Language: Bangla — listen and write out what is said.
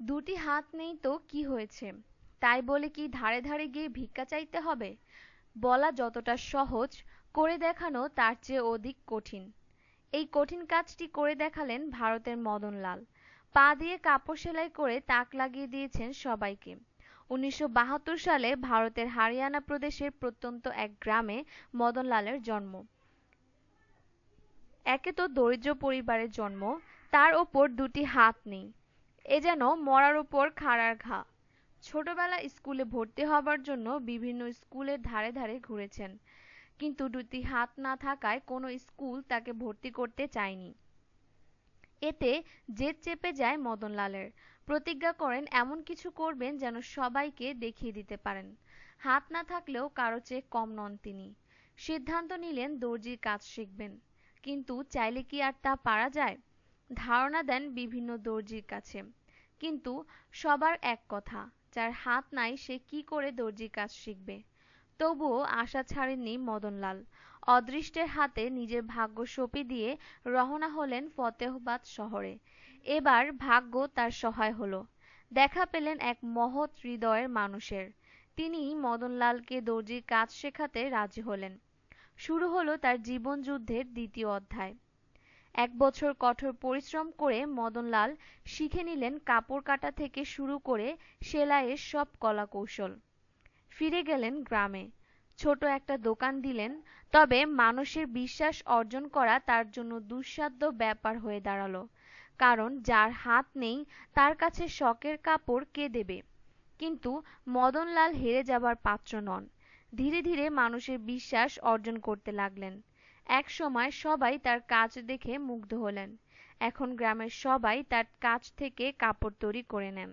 দুটি হাত নেই তো কি হয়েছে? তাই বলে কি ধারে ধারে গিয়ে ভিক্ষা চাইতে হবে? বলা যতটা সহজ, করে দেখানো তার চেয়ে অধিক কঠিন। এই কঠিন কাজটি করে দেখালেন ভারতের মদনলাল। পা দিয়ে কাপড় সেলাই করে তাক লাগিয়ে দিয়েছেন সবাইকে। উনিশশো বাহাত্তর সালে ভারতের হরিয়ানা প্রদেশের প্রত্যন্ত এক গ্রামে মদনলালের জন্ম। একে তো দরিদ্র পরিবারের জন্ম, তার ওপর দুটি হাত নেই। এ যেন মরার ওপর খাঁড়ার ঘা। ছোটবেলা স্কুলে ভর্তি হবার জন্য বিভিন্ন স্কুলের ধারে ধারে ঘুরেছেন। কিন্তু দুটি হাত না থাকায় কোনো স্কুল তাকে ভর্তি করতে চায়নি। এতে জেদ চেপে যায় মদনলালের। প্রতিজ্ঞা করেন এমন কিছু করবেন যেন সবাইকে দেখিয়ে দিতে পারেন। হাত না থাকলেও কারও চেয়ে কম নন তিনি। সিদ্ধান্ত নিলেন দর্জির কাজ শিখবেন। কিন্তু চাইলে কি আর তা পারা যায়? ধারণা দেন বিভিন্ন দর্জির কাছে। কিন্তু সবার এক কথা, যার হাত নাই সে কি করে দর্জির কাজ শিখবে? তবুও আশা ছাড়েননি মদনলাল। অদৃষ্টের হাতে নিজের ভাগ্য সঁপে দিয়ে রওনা হলেন ফতেহবাদ শহরে। এবার ভাগ্য তার সহায় হলো। দেখা পেলেন এক মহৎ হৃদয়ের মানুষের। তিনি মদনলালকে দর্জির কাজ শেখাতে রাজি হলেন। শুরু হলো তার জীবন যুদ্ধের দ্বিতীয় অধ্যায়। এক বছর কঠোর পরিশ্রম করে মদনলাল শিখে নিলেন কাপড় কাটা থেকে শুরু করে সেলাইয়ের সব কলা কৌশল ফিরে গেলেন গ্রামে। ছোট একটা দোকান দিলেন, তবে মানুষের বিশ্বাস অর্জন করা তার জন্য দুঃসাধ্য ব্যাপার হয়ে দাঁড়াল। কারণ যার হাত নেই, তার কাছে শখের কাপড় কে দেবে? কিন্তু মদনলাল হেরে যাবার পাত্র নন। ধীরে ধীরে মানুষের বিশ্বাস অর্জন করতে লাগলেন। এক সময় সবাই তার কাজ দেখে মুগ্ধ হলেন। এখন গ্রামের সবাই তার কাছ থেকে কাপড় তৈরি করে নেন।